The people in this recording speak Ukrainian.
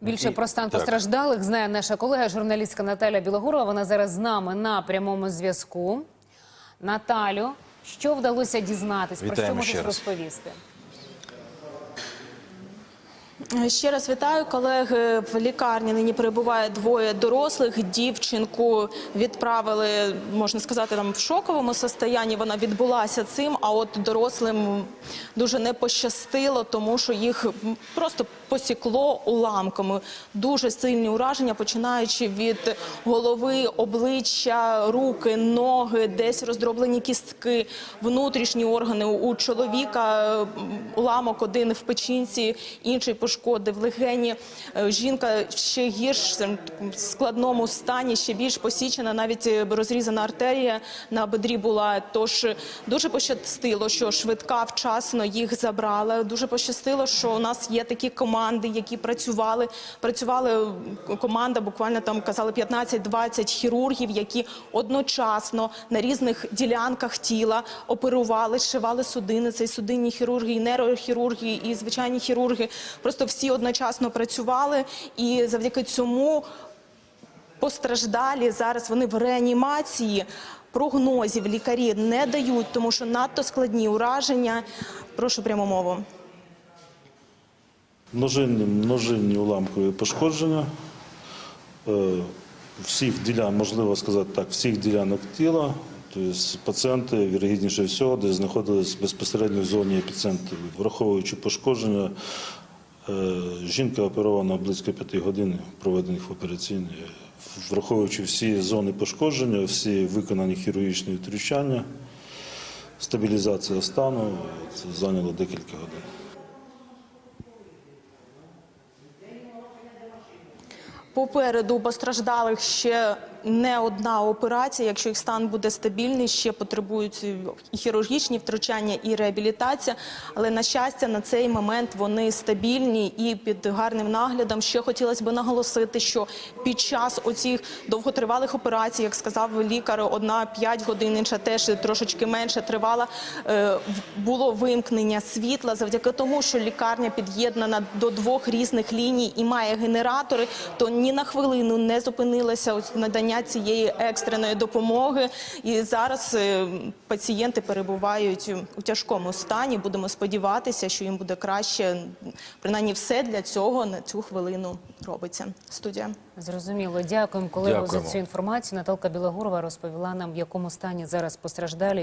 Більше про стан так. постраждалих знає наша колега, журналістка Наталя Білогурова. Вона зараз з нами на прямому зв'язку. Наталю, що вдалося дізнатись? про що можеш раз. розповісти? Ще раз вітаю колеги. В лікарні нині перебуває двоє дорослих. Дівчинку відправили, можна сказати, там в шоковому состоянні. Вона відбулася цим. А от дорослим дуже не пощастило, тому що їх просто посікло уламками. Дуже сильні ураження, починаючи від голови, обличчя, руки, ноги, десь роздроблені кістки, внутрішні органи. У чоловіка уламок один в печінці, інший пошкодив легені. Е, Жінка ще гірш в складному стані, ще більш посічена, навіть е, розрізана артерія на бедрі була. Тож е, дуже пощастило, що швидка вчасно їх забрала. Дуже пощастило, що у нас є такі команди, які працювали. Працювали команда, буквально там казали 15-20 хірургів, які одночасно на різних ділянках тіла оперували, зшивали судини. Це і судинні хірурги, і нейрохірурги, і звичайні хірурги. Просто всі одночасно працювали, і завдяки цьому постраждалі зараз вони в реанімації. Прогнозів лікарі не дають, тому що надто складні ураження. Прошу пряму мову. Множинні, множинні уламкові пошкодження е, всіх ділянок, можливо сказати так, всіх ділянок тіла. Тобто пацієнти, вірогідніше всього, де знаходились безпосередньо в зоні епіцентру. Враховуючи пошкодження, жінка оперована близько п'яти годин, проведених в операційній. Враховуючи всі зони пошкодження, всі виконані хірургічні втручання, стабілізація стану, це зайняло декілька годин. Попереду постраждалих ще не одна операція. Якщо їх стан буде стабільний, ще потребують і хірургічні втручання, і реабілітація. Але на щастя, на цей момент вони стабільні і під гарним наглядом. Ще хотілося б наголосити, що під час оцих довготривалих операцій, як сказав лікар, одна 5 годин, інша теж трошечки менше тривала. е, Було вимкнення світла завдяки тому, що лікарня під'єднана до двох різних ліній і має генератори, то ні на хвилину не зупинилося ось надання цієї екстреної допомоги. І зараз е, пацієнти перебувають у тяжкому стані. Будемо сподіватися, що їм буде краще. Принаймні, все для цього на цю хвилину робиться. Студія. Зрозуміло. Дякуємо, колего, Дякуємо. за цю інформацію. Наталка Білогурова розповіла нам, в якому стані зараз постраждалі